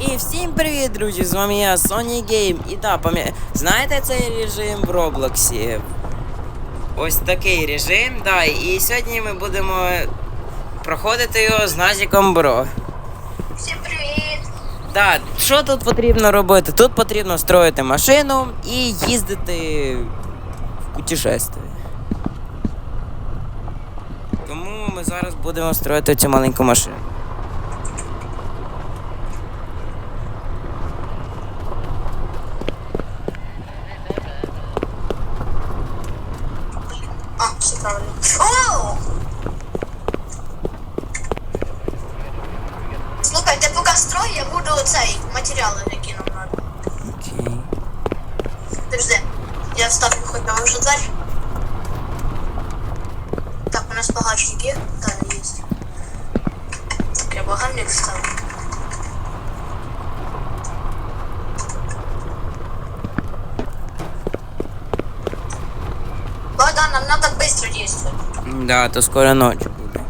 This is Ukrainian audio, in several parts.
І всім привіт, друзі! З вами я, Sony Game. І да, пам'я... знаєте цей режим в Роблоксі? Ось такий режим, да, і сьогодні ми будемо проходити його з Назіком Бро. Всім привіт! Да, що тут потрібно робити? Тут потрібно строїти машину і їздити в путешествие. Тому ми зараз будемо строїти цю маленьку машину. А, все правильно. О! Слухай, ти поки строй, я буду цей матеріали, які нам надо. Окей. Подожди, я ставлю хоч на вже двері. Так, у нас багажник є? Так, є. Так, я багажник ставлю. Богдан, нам надо быстро действовать. Да, то скоро ночі буде.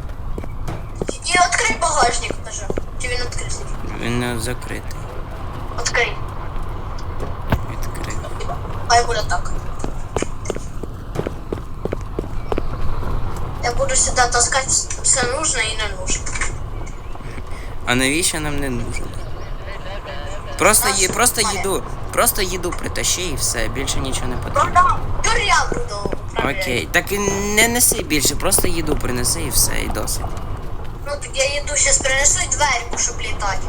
І відкрий багажник, кажу. Чи він відкритий? Він не закритий. Відкрий. Відкритий. Хай буде так. Я буду сюди таскати все нужне і не нужне. А навіщо нам не нужен? Просто, ї, просто їду. Просто їду притащи і все, більше нічого не потрібно. Окей, так і не неси більше, просто їду принеси і все, і досить. Ну так я їду, зараз принесу і дверку, щоб літати.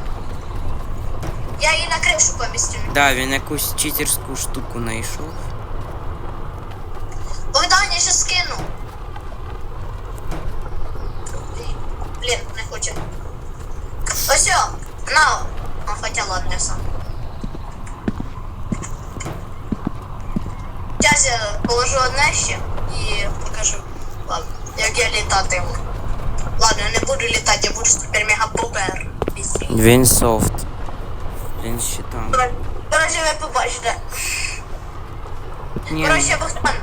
Я її на кришу помістю. Да, він якусь читерську штуку знайшов. Богдан, я щас скину. Блін, не хочу. Ось о, на. А, хоча ладно, я сам. Зараз я положу одне ще і покажу. Ладно, як я літатиму. Ладно, я не буду літати, я буду тепер мегапопер. Він софт. Він з щитами. Коротше, ви побачите. Ні, Коротше, Богдан,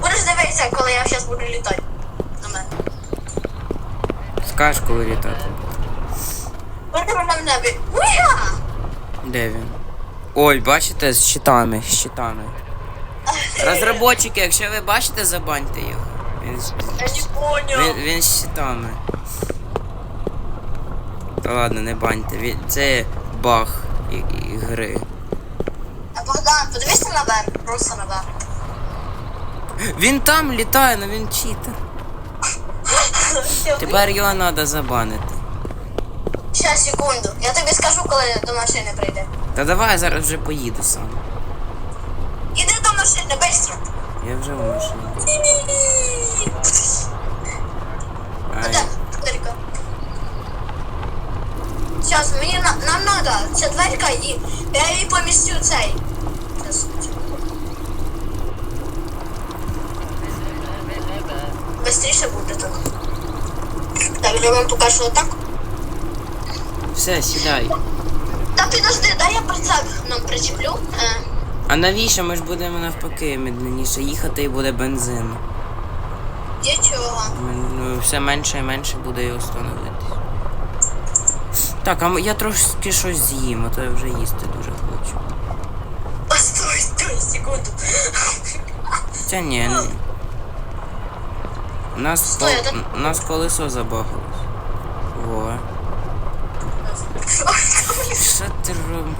будеш дивитися, коли я зараз буду літати. На мене. скаж, коли літати. Небі. Уя! Де він? Ой, бачите, з щитами, з щитами. Розробочики, якщо ви бачите, забаньте його. Він, з- Я не понял. він, він з щитами. Та ладно, не баньте. Він, це баг і, і гри. А Богдан, подивися наверх, просто наверх. Він там літає, але він читер. Тепер його треба забанити. Щас, секунду. Я тобі скажу, коли до машини прийде. Та давай я зараз вже поїду сам. До быстро. Я вже в машині. Куди? Ай. Дверка. Сейчас, мені на, нам надо. Ця дверка і я її помістю цей. Щас. Быстріше буде так. Так, я вам покажу отак. Все, сідай. Та підожди, дай я прицеп нам причеплю. А навіщо ми ж будемо навпаки медленніше їхати і буде бензин. є чого? Ну, все менше і менше буде його становитись. Так, а я трошки щось з'їм, а то я вже їсти дуже хочу. А, стой, секунду. Хоча ні, ні. У нас, Стой, кол- а у нас колесо забагалось. Во. Що ти робиш?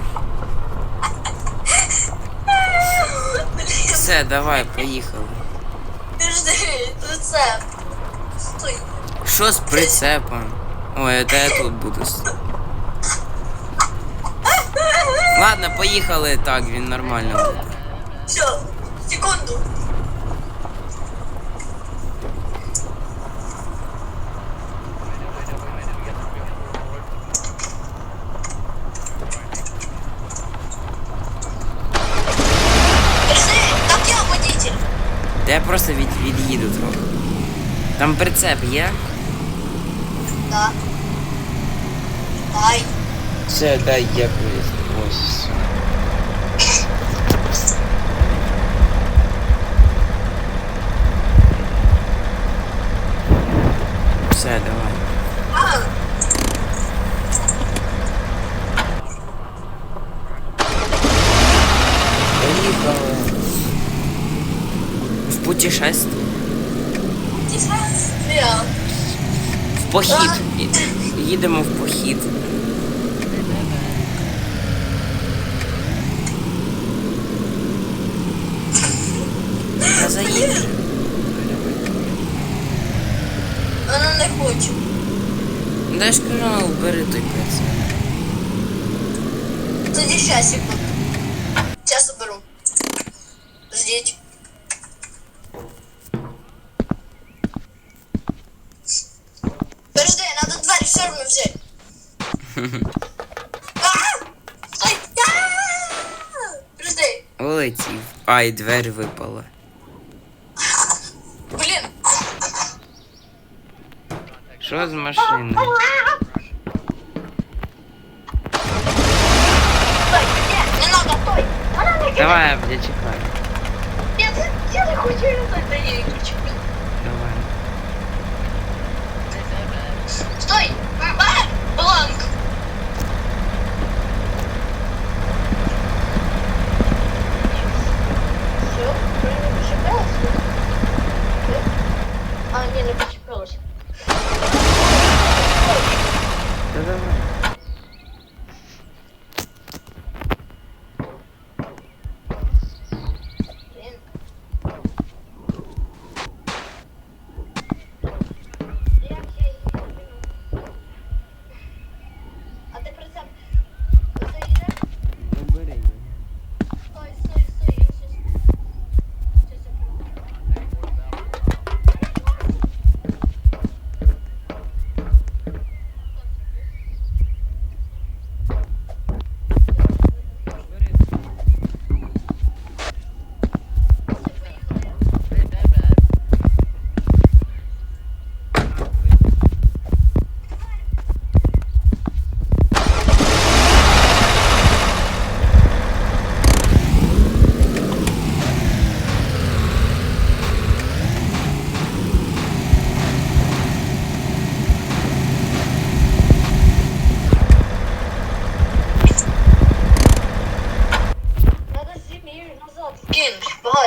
Все, давай, поїхали. Подожди, прицеп. Стой. Що з прицепом? Ой, та я тут буду. Ладно, поїхали так, він нормально буде. Все, секунду. Подожди, так я водитель. Та я просто від, від'їду трохи. Там прицеп є? Так. Дай. Все, дай я поїзд. Ось. Все, давай. А, путешествие. Я. В похід. Їдемо в похід. Та заїдь. Вона не хоче. Дай ж кажу, бери той пець. Тоді ще секунду. Зараз оберу. Ждіть. Подожди, надо двері все равно взять. А! Стой! А! Подожди. Улетів. Ай, двері випала. Блін. Що з машиною? Стой, не не. Давай, я буде чекаю. Я, не хочу літати, та я кричу. Давай.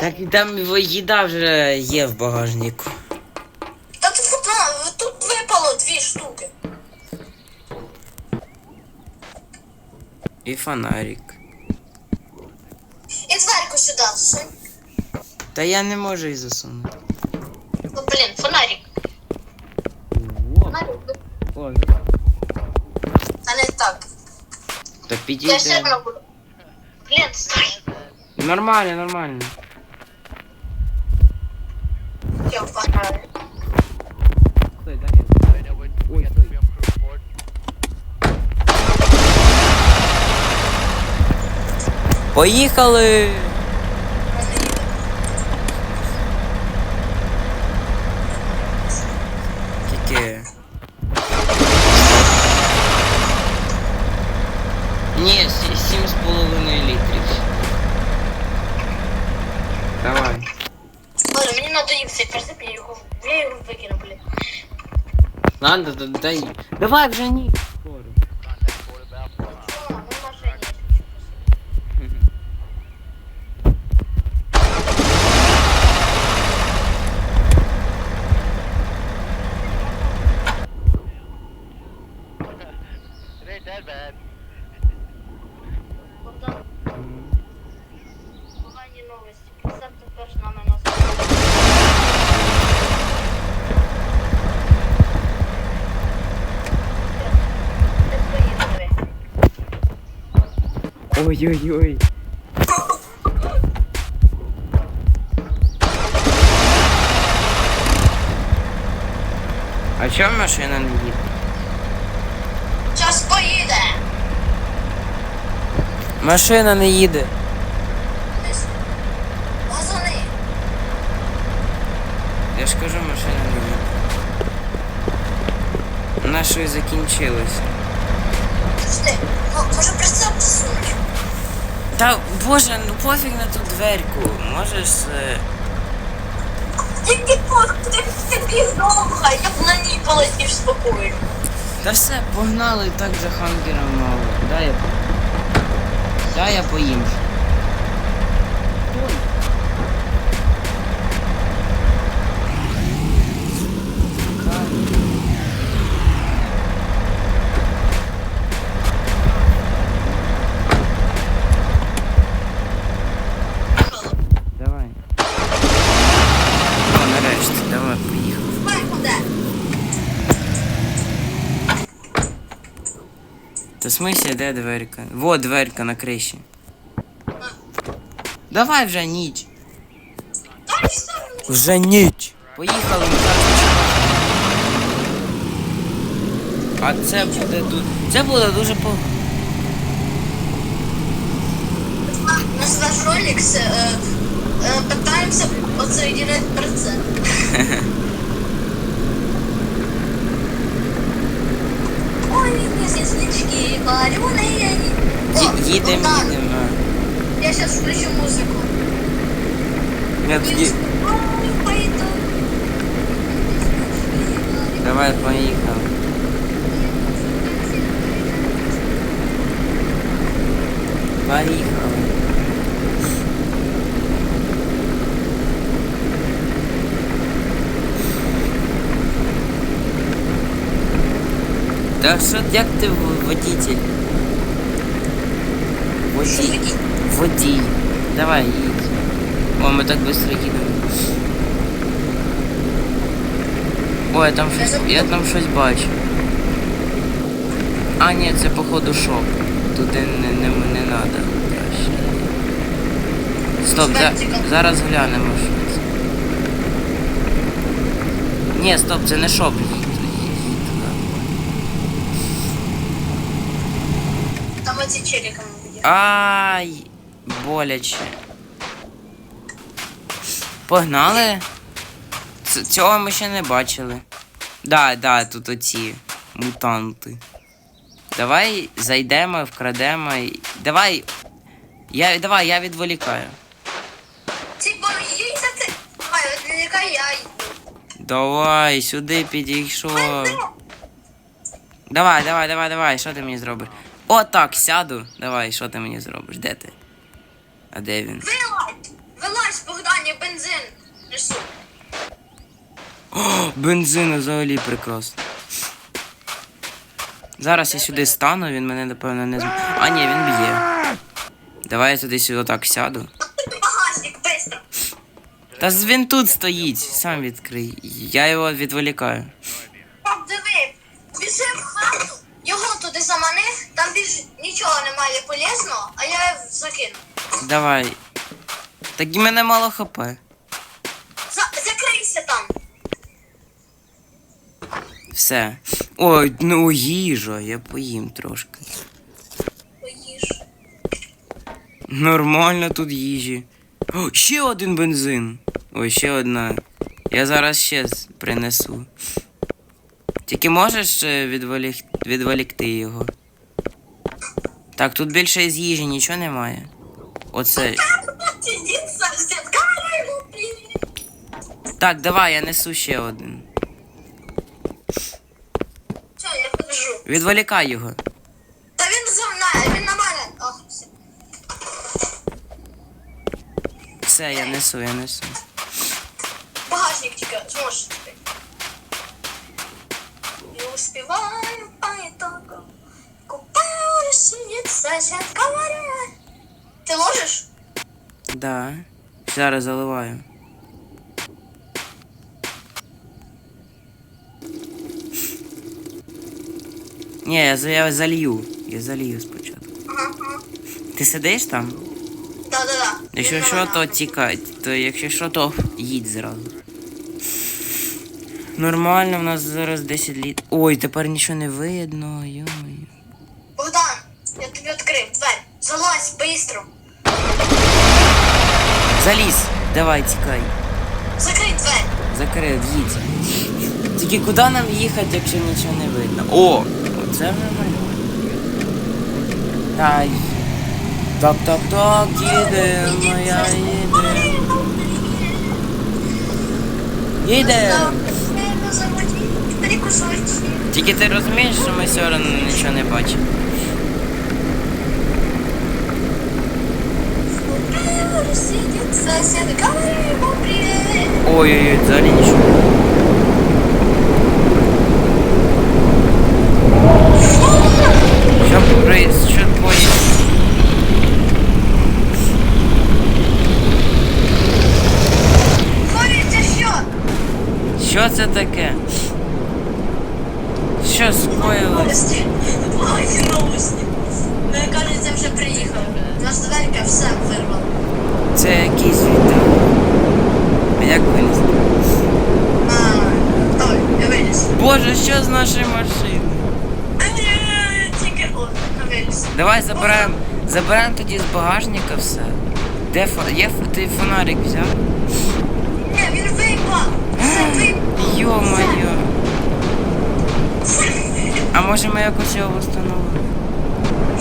Так там його їда вже є в багажнику. Та тут, тут, випало дві штуки. І фонарик. І дверку сюди засунь. Та я не можу її засунути. Ну, блін, фонарик. Фонарик. О, Та не так. то Я все одно буду. Блін, стой. Нормально, нормально. Поїхали! Тільки. Ні, сі- сім з половиною літрів. Давай. Ладно, мені надоїв цей прицеп, я його, я його викину, блін. Ладно, да- дай. Давай вже ні. О, ми в машині, якщо що. It ain't that bad. Богдан, погані новості. Прицеп тепер з нами на Ти поїдеш, диви. Ой-ой-ой. А чому машина не їде? Час поїде. Машина не їде. Десь. Я ж кажу, машина не їде. Нашої закінчилось. Подожди, ну, може прицеп засунеш? Та боже, ну пофіг на ту дверку. Можеш. е, Тільки пох, ти, ти бігнуха, я б на ній полетів спокійно. Та все, погнали так за хангером мало. Дай я. Дай я поїм. смысле, де дверка? Во, дверка на криші. Давай вже ніч. Та й все. Вже ніч. Поїхали. А це буде тут. Це буде дуже по. У нас наш ролик с, э, э, пытаемся подсоединять процент. Ой, звездочки, вареные. О, Ї- Їдемо, Богдан, їдемо. Я сейчас включу музыку. Я тоді. Ой, пойду. Давай поїхали. Поїхали. Та що, як ти водитель? Водій. Водій. Давай, їдь. О, ми так швидко їдемо. Ой, я там щось, я там щось бачу. А, ні, це походу шоп. Туди не, не, не надо. Краще. Стоп, за, зараз глянемо що це. Ні, стоп, це не шоп. Їдь, їдь, їдь туди. Эти челиком будет. Ай, боляче. Погнали? Ц- цього ми ще не бачили. Да, да, тут оці мутанти. Давай зайдемо, вкрадемо. і- Давай. Я, давай, я відволікаю. Типа, їдете. Давай, отвлекай, я йду. Давай, сюди підійшов. Давай, давай, давай, давай, що ти мені зробиш? О, так, сяду. Давай, що ти мені зробиш? Де ти? А де він? Вилазь! Вилазь, Богдан, я бензин несу. О, бензин взагалі прекрасно. Зараз я сюди стану, він мене напевно не зм... А ні, він б'є. Давай я туди сюди так сяду. Багажник, быстро. Та він тут стоїть, сам відкрий. Я його відволікаю. Пап, диви, біжи в хату, його туди заманив, там більш нічого немає полезного, а я закину. Давай. Так і мене мало хп. За, закрийся там. Все. Ой, ну їжа, я поїм трошки. Поїж. Нормально тут їжі. О, ще один бензин. Ой, ще одна. Я зараз ще принесу. Тільки можеш е, відволік... відволікти його. Так, тут більше з їжі нічого немає. Оце. Так, давай, я несу ще один. Все, я подожу. Відволікай його. Та він за мною, він на мене. Ох, все. Все, я несу, я несу. Багажник тільки зможеш. Не успіваю по итогу. Купаю синіця, сятка моря. Ти ложиш? Да. Зараз заливаю. Ні, я, я залью. Я залью спочатку. Ага, ага. Ти сидиш там? Да-да-да. Якщо що, то тікай. То якщо що, то їдь зразу. Нормально, в нас зараз 10 літ. Ой, тепер нічого не видно. Йой. Богдан, я тобі відкрив двері. Залазь, быстро. Залізь! Давай, тікай. Закрий двері. Закрив, їдь. Тільки куди нам їхати, якщо нічого не видно? О! Оце нормально. Тай. Так, так, так, їдемо, я їдемо. Їдемо. Тільки ти розумієш, що ми все одно нічого не бачимо. Соседи, соседи, говори. Ой-ой-ой, взагалі нічого. Що прис, що твоє? Говорите, що? Це таке? Що скоїлось? Плохі новості. Ми, ну кажеться, вже приїхали. Нас дверка все вирвала. Це якийсь вітер. А як виліз. Ой, я виліз. Боже, що з нашої машини? Тільки виліз. Давай заберемо. Заберемо тоді з багажника все. Де фон... Є ти фонарик взяв? Ні, він випав. Йо-моє. А може ми якось його встановимо?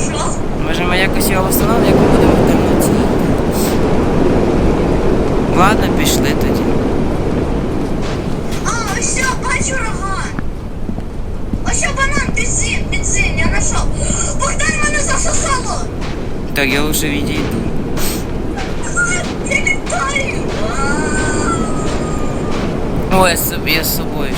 Що? Може ми якось його встановимо, як ми будемо Ладно, пішли тоді. А, ось я бачу роган. Ось я банан, бензин, бензин, я знайшов. Богдан мене засосало. Так, я лучше відійду. Я літаю. О, я, собі, я з собою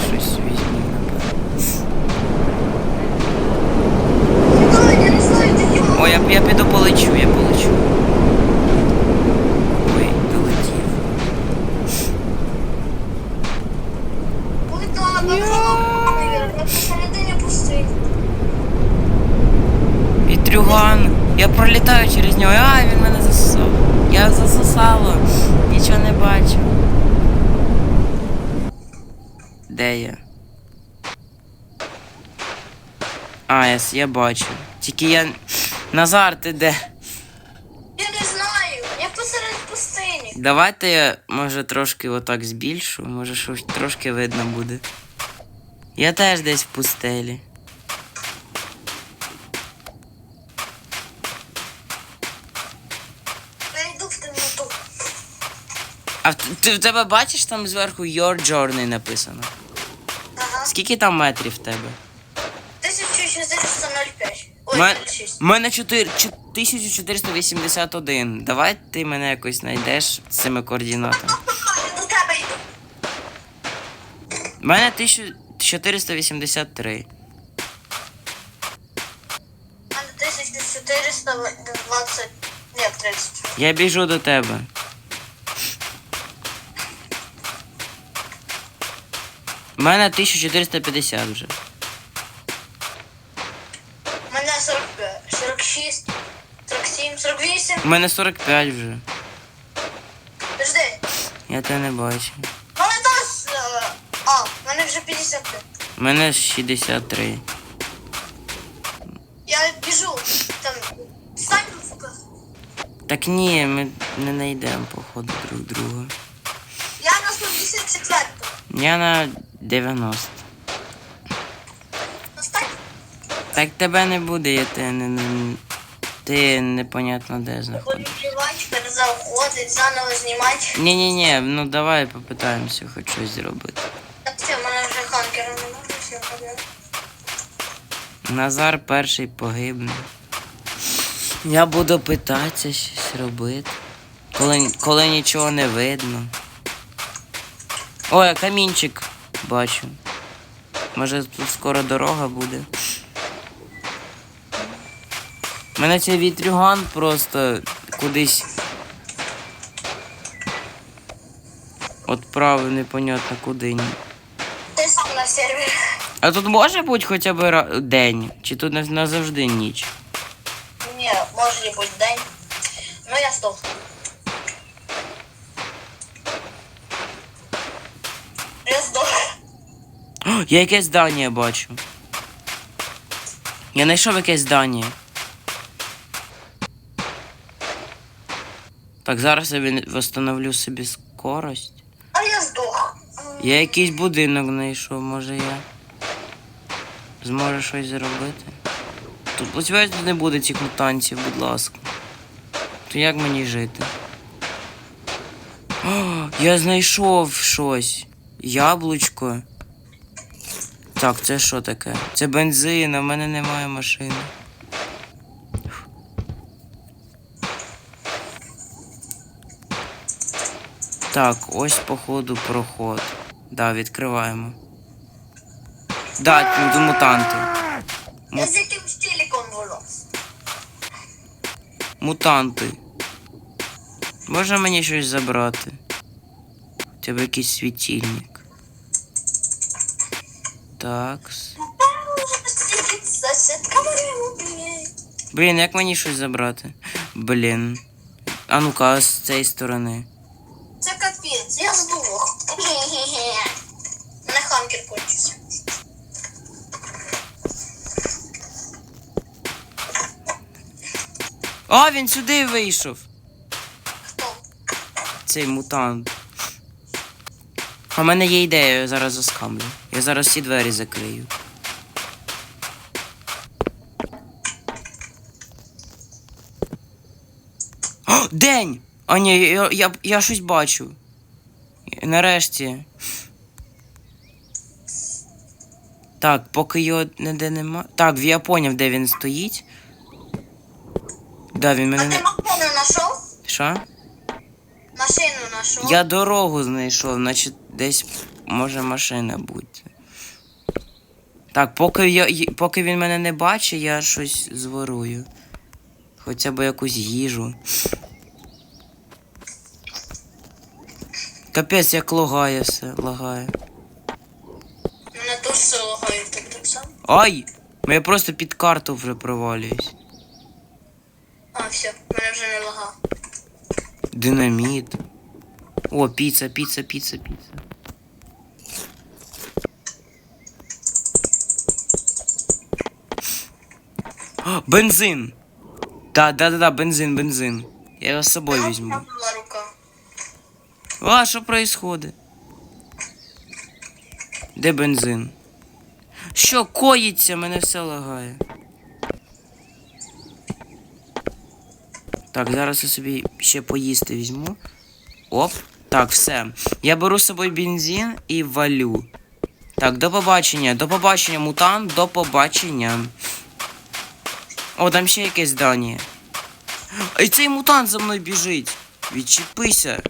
Я засосала. Нічого не бачу. Де я? А, я, я бачу. Тільки я. Назар, ти де? Я не знаю, я посеред пустині. Давайте я, може, трошки отак збільшу, може щось трошки видно буде. Я теж десь в пустелі. Я йду в темноту. А в- ти в тебе бачиш там зверху Your Journey написано? Ага. Скільки там метрів в тебе? 1405. Ой, Ме- 06. У мене 4, 1481. Давай ти мене якось знайдеш з цими координатами. До тебе йду. У мене 1483. У мене 1420. Ні, 30. Я біжу до тебе. У мене 1450 вже. У мене 45, 46, 47, 48. У мене 45 вже. Подожди. Я тебе не бачу. У мене теж... е, А, у мене вже 55. У мене 63. Я біжу. Там... Стань в фокус. Так ні, ми не знайдемо, походу, друг друга. Я на 154. Я на 90. Ну. Так тебе не буде, я тебе не. не... Ти непонятно де Ходи знаходиш. плівати, перезаходить, заново знімати. Ні-ні-ні, ну давай попитаємося хоч щось зробити. А все, в мене вже ханкера немає, все, ходимо. Назар перший погибне. Я буду питатися щось робити. Коли, коли нічого не видно. Ой, камінчик бачу. Може тут скоро дорога буде. Мене цей вітрюган просто кудись. Отправив непонятно куди. ні. Ти сам на сервері. А тут може бути хоча б день? Чи тут на- назавжди ніч? Ні, може бути день. Ну я здох. Я здох. О, я якесь здання бачу. Я знайшов якесь здання. Так, зараз я восстановлю собі скорость. А я здох. Я якийсь будинок знайшов, може я. Зможу щось зробити. Тут сподіваюсь, тут не буде цих мутантів, будь ласка. То як мені жити? О, я знайшов щось. Яблучко. Так, це що таке? Це бензин, а в мене немає машини. Так, ось походу проход. Да, відкриваємо. Да, тут мутанти. Вилаз. Мутанти. Можна мені щось забрати? Хоча б якийсь світильник. Так. Блін, як мені щось забрати? Блін. А ну-ка, з цієї сторони. Це капець, я здох. На ханкер кончусь. А, він сюди вийшов. Хто? Цей мутант. А в мене є ідея, я його зараз заскамлю. Я зараз всі двері закрию. О, день! А ні, я, я, я щось бачу. Нарешті. Так, поки його ніде нема. Так, я поняв, де він стоїть. Да, він А мене ти не. машину знайшов? Що? Машину знайшов? Я дорогу знайшов, значить десь може машина бути. Так, поки, я, поки він мене не бачить, я щось зворую. Хоча б якусь їжу. Капець, як лагає все, лагає. Мене дуже все лагає, так так само. Ай! Я просто під карту вже провалююсь. А, все, мене вже не лагав. Динаміт. О, піца, піца, піца, піца. О, бензин! Да, да, да, да, бензин, бензин. Я його з собою візьму. А, що происходит? Де бензин? Що коїться, мене все лагає. Так, зараз я собі ще поїсти візьму. Оп. Так, все. Я беру з собою бензин і валю. Так, до побачення, до побачення, мутант, до побачення. О, там ще якесь здання. І цей мутант за мною біжить. Відчепися.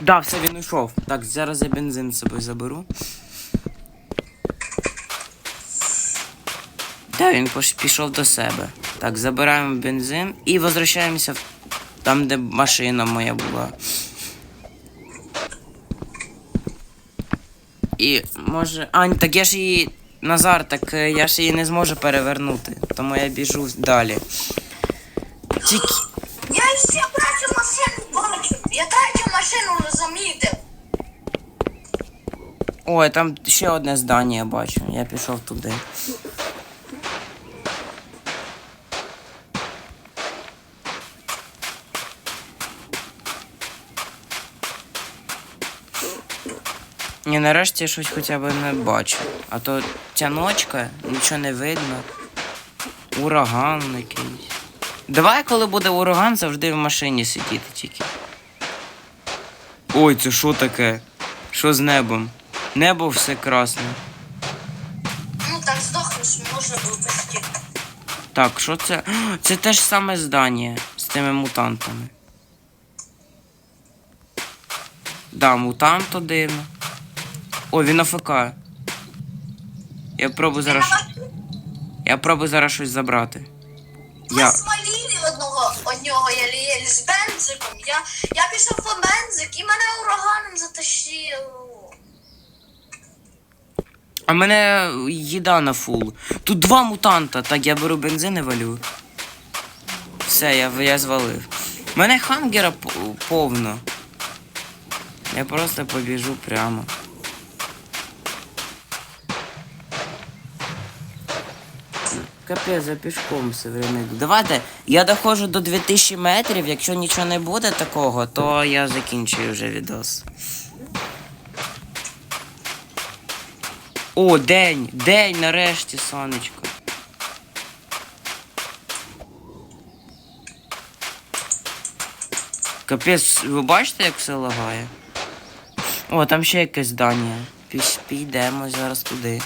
Да, все, він уйшов. Так, зараз я бензин з собою заберу. Да, він пішов до себе. Так, забираємо бензин і возвращаємося там, де машина моя була. І може. Ань, так я ж її. Назар, так е, я ж її не зможу перевернути. Тому я біжу далі. Тільки. Я ще третю машину бачу. Я третю машину не замітив. Ой, там ще одне здання я бачу. Я пішов туди. Ні, нарешті я щось хоча б не бачу. А то ця ночка, нічого не видно. Ураган якийсь. Давай, коли буде ураган, завжди в машині сидіти тільки. Ой, це що таке? Що з небом? Небо все красне. Ну так здохнеш, можна було посидіти. Так, що це? Це те ж саме здання з тими мутантами. Да, мутант один. О, він АФК. Я пробую зараз. Я пробую зараз щось забрати. Ми Я. смаліли одного одного я з бензиком. Я, я пішов по бензик і мене ураганом затащило. А мене їда на фул. Тут два мутанта. Так, я беру бензин і валю. Все, я, я звалив. У мене хангера повно. Я просто побіжу прямо. Капець, за пішком все время. Давайте, я доходжу до 2000 метрів, якщо нічого не буде такого, то я закінчую вже відос. О, день, день, нарешті, сонечко. Капець, ви бачите, як все лагає? О, там ще якесь здання. Підемо зараз туди.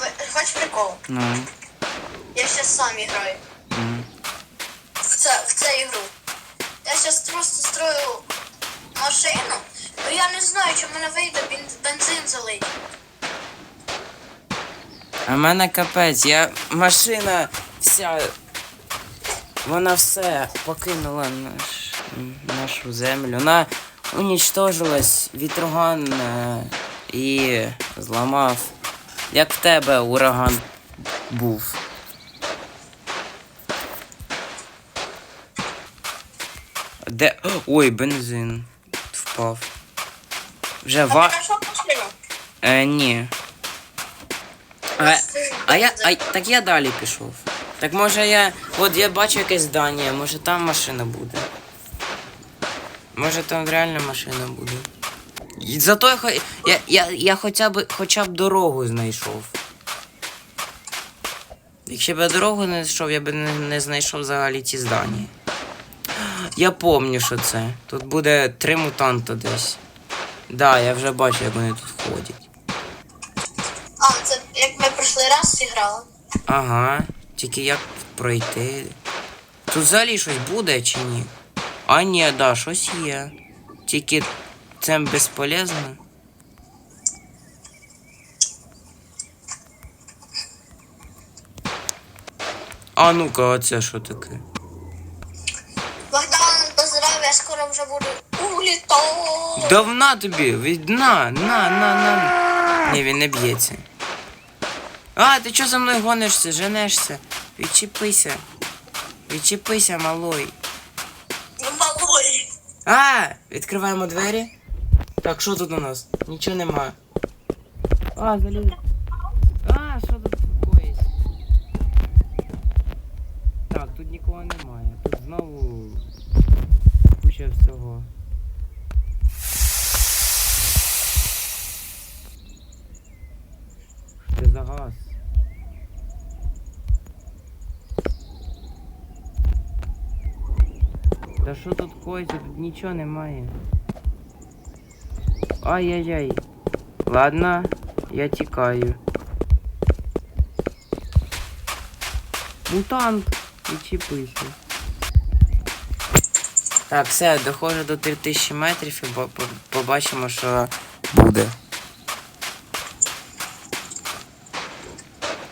Ви- Хоч прикол. Ну. Я ще сам граю м. в, це, в цю ігру. Я зараз просто строю машину, але я не знаю, чи в мене вийде бензин залить. А в мене капець, я машина вся. Вона все покинула наш, нашу землю. Вона унічтожилась, вітроган е, і зламав. Як в тебе ураган був. Де. Ой, бензин впав. Вже ва. машину? Е, ні. А, а я. А, так я далі пішов. Так може я. От я бачу якесь здання, може там машина буде. Може там реально машина буде. Зато я, я, я, я хоча б хоча б дорогу знайшов. Якщо б я дорогу не знайшов, я б не, не знайшов взагалі ті здання. Я помню, що це. Тут буде три мутанта десь. Да, я вже бачу, як вони тут ходять. А, це як ми прошлий раз зіграли. Ага, тільки як пройти. Тут взагалі щось буде чи ні? А ні, да, щось є. Тільки це безполезно. А ну-ка, а це що таке? Богдан, поздравляю, я скоро вже буду улітати. Давна тобі, від на, на, на, на. Ні, він не б'ється. А, ти чого за мною гонишся, женешся? Відчепися. Відчепися, малой. Ну, малой. А, відкриваємо двері. Так, що тут у нас? Нічого нема. А, заліз. А, що тут коїться? Так, тут нікого немає. Тут знову куча всього. Що це за газ? Та що тут нічого немає. Ай-яй-яй. Ладно, я тікаю. Мутант! Відчепися. Так, все, доходжу до 3000 метрів і по- по- побачимо, що буде.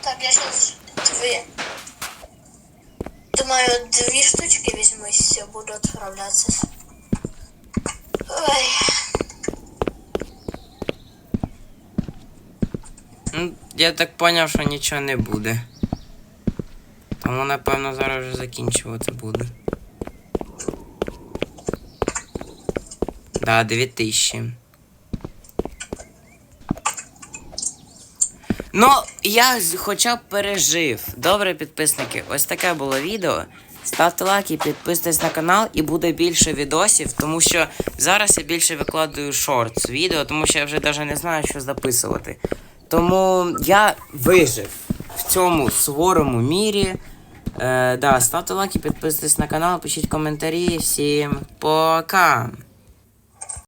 Так, я сейчас две. Думаю, две штучки и все, буду отправляться. Ой, Ну, я так поняв, що нічого не буде. Тому, напевно, зараз вже закінчувати буде. Да, 2000. Ну, я хоча б пережив. Добре, підписники, ось таке було відео. Ставте лайки, підписуйтесь на канал і буде більше відосів, тому що зараз я більше викладаю шортс відео, тому що я вже навіть не знаю, що записувати. Тому я вижив в цьому суворому мірі. Е, да, ставте лайки, підписуйтесь на канал, пишіть коментарі. Всім пока!